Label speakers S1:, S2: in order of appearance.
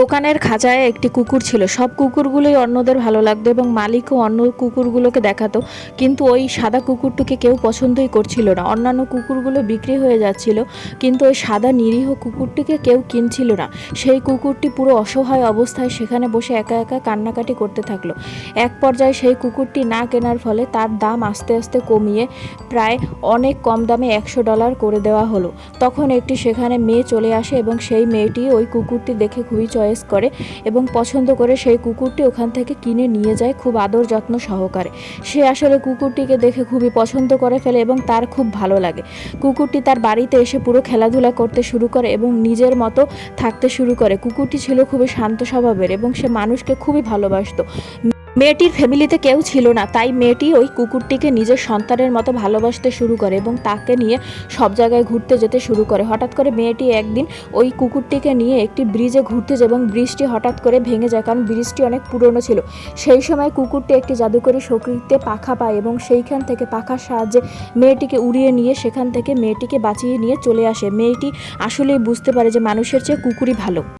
S1: দোকানের খাঁচায় একটি কুকুর ছিল। সব কুকুরগুলোই অন্যদের ভালো লাগতো এবং মালিকও অন্য কুকুরগুলোকে দেখাতো। কিন্তু ওই সাদা কুকুরটিকে কেউ পছন্দই করছিল না। অন্যান্য কুকুরগুলো বিক্রি হয়ে যাচ্ছিল, কিন্তু ওই সাদা নিরীহ কুকুরটিকে কেউ কিনছিল না। সেই কুকুরটি পুরো অসহায় অবস্থায় সেখানে বসে একা একা কান্নাকাটি করতে থাকল। এক পর্যায়ে সেই কুকুরটি না কেনার ফলে তার দাম আস্তে আস্তে কমিয়ে প্রায় অনেক কম দামে একশো ডলার করে দেওয়া হলো। তখন একটি সেখানে মেয়ে চলে আসে এবং সেই মেয়েটি ওই কুকুরটি দেখে খুবই চয়েস করে এবং পছন্দ করে সেই কুকুরটি ওখান থেকে কিনে নিয়ে যায় খুব আদর যত্ন সহকারে। সে আসলে কুকুরটিকে দেখে খুবই পছন্দ করে ফেলে এবং তার খুব ভালো লাগে। কুকুরটি তার বাড়িতে এসে পুরো খেলাধুলা করতে শুরু করে এবং নিজের মতো থাকতে শুরু করে। কুকুরটি ছিল খুবই শান্ত স্বভাবের এবং সে মানুষকে খুবই ভালোবাসতো। মেয়েটির ফ্যামিলিতে কেউ ছিল না, তাই মেয়েটি ওই কুকুরটিকে নিজের সন্তানের মতো ভালোবাসতে শুরু করে এবং তাকে নিয়ে সব জায়গায় ঘুরতে যেতে শুরু করে। হঠাৎ করে মেয়েটি একদিন ওই কুকুরটিকে নিয়ে একটি ব্রিজে ঘুরতে যায় এবং ব্রিজটি হঠাৎ করে ভেঙে যায়, কারণ ব্রিজটি অনেক পুরনো ছিল। সেই সময় কুকুরটি একটি জাদুকরী শক্তিতে পাখা পায় এবং সেইখান থেকে পাখার সাহায্যে মেয়েটিকে উড়িয়ে নিয়ে সেখান থেকে মেয়েটিকে বাঁচিয়ে নিয়ে চলে আসে। মেয়েটি আসলেই বুঝতে পারে যে মানুষের চেয়ে কুকুরই ভালো।